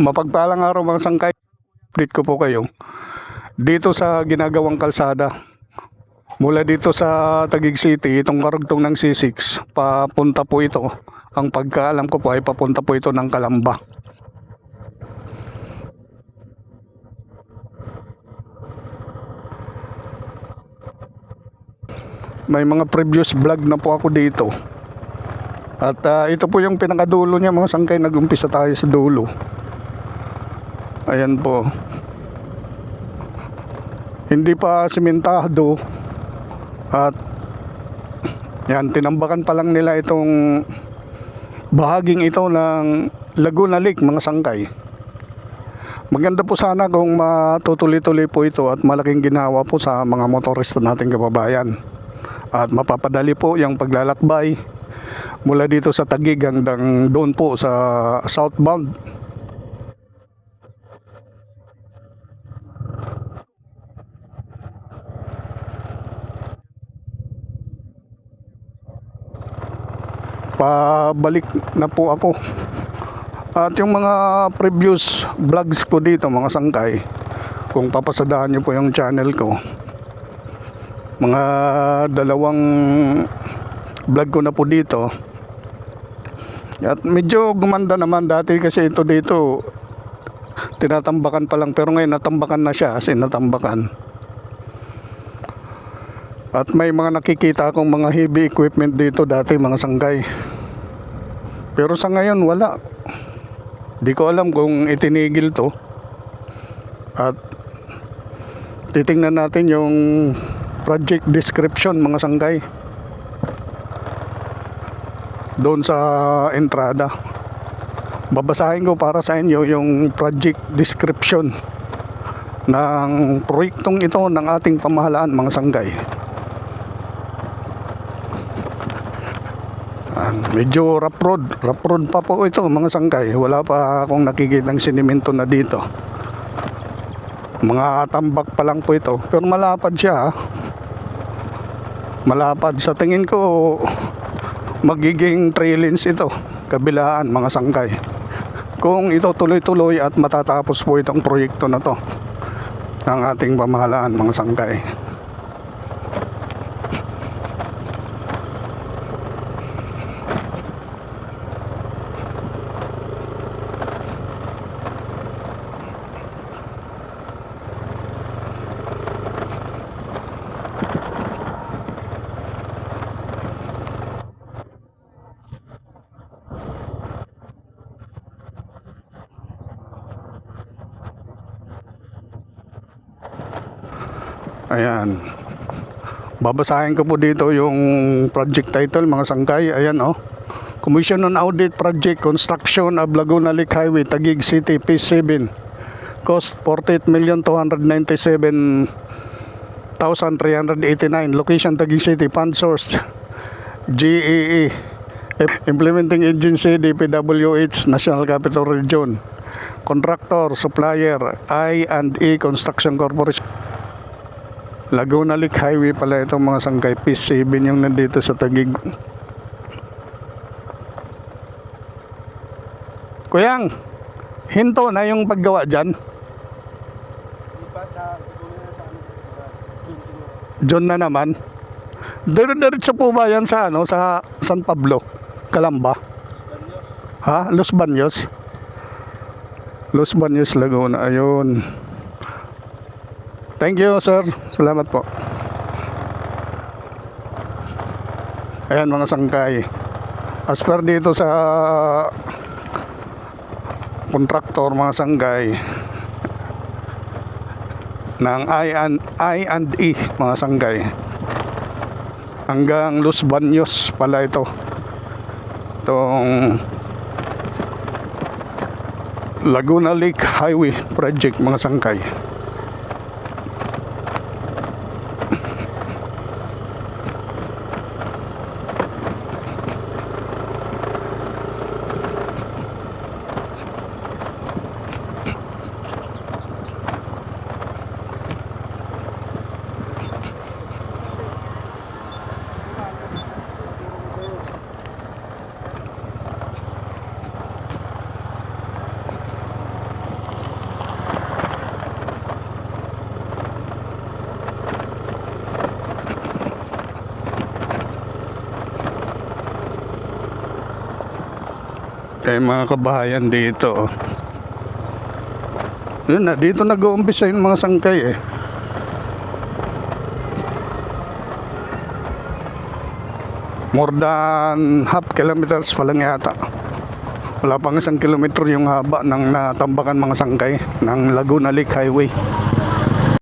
Mapagpalang araw mga sangkay. Update ko po kayo. Dito sa ginagawang kalsada. Mula dito sa Taguig City, itong karugtong ng C6, papunta po ito. Ang pagkaalam ko po ay papunta po ito ng Kalamba. May mga previous vlog na po ako dito. At ah, ito po yung pinakadulo niya mga sangkay. Nag-umpisa tayo sa dulo. Ayan po. Hindi pa simentado. At yan, tinambakan pa lang nila itong bahaging ito ng Laguna Lake, mga sangkay. Maganda po sana kung matutuloy-tuloy po ito at malaking ginawa po sa mga motorista nating kababayan. At mapapadali po yung paglalakbay mula dito sa Tagig hanggang doon po sa southbound. Pabalik na po ako. At yung mga previous vlogs ko dito mga sangkay, kung papasadahan niyo po yung channel ko, mga dalawang vlog ko na po dito. At medyo gumanda naman dati kasi ito dito tinatambakan pa lang pero ngayon natambakan na siya kasi natambakan. At may mga nakikita akong mga heavy equipment dito dati mga sanggay. Pero sa ngayon wala. Di ko alam kung itinigil to. At titingnan natin yung project description mga sanggay. Doon sa entrada. Babasahin ko para sa inyo yung project description ng proyektong ito ng ating pamahalaan mga sanggay. Medyo rough road. Rough road pa po ito mga sangkay. Wala pa akong nakikitang sinimento na dito. Mga tambak pa lang po ito. Pero malapad siya. ah. Malapad. Sa tingin ko, magiging 3 lanes ito. Kabilaan mga sangkay. Kung ito tuloy-tuloy at matatapos po itong proyekto na to ng ating pamahalaan mga sangkay. Ayan. Babasahin ko po dito yung project title mga sangkay. Ayan oh. Commission on Audit Project Construction of Laguna Lake Highway Taguig City Phase 7. Cost 48,297,389. Location Taguig City. Fund source GEE. Implementing Agency DPWH National Capital Region. Contractor, supplier, I&E Construction Corporation. Laguna Lake Highway pala itong mga sangkay. P7 yung nandito sa Tagig. Kuyang, hinto na yung paggawa dyan. John na naman. Dire-diretso po ba yan sa, ano, sa San Pablo? Kalamba? Ha? Los Baños? Los Baños, Laguna. Ayun. Thank you, sir. Salamat po. Ayan mga sangkay. As per dito sa kontraktor mga sanggay ng I and, I and E mga sanggay hanggang Los Baños pala ito itong Laguna Lake Highway Project mga sangkay kay mga kabahayan dito. oh. Yun na, dito nag-uumpisa yung mga sangkay eh. More than half kilometers pa lang yata. Wala pang isang kilometro yung haba ng natambakan mga sangkay ng Laguna Lake Highway.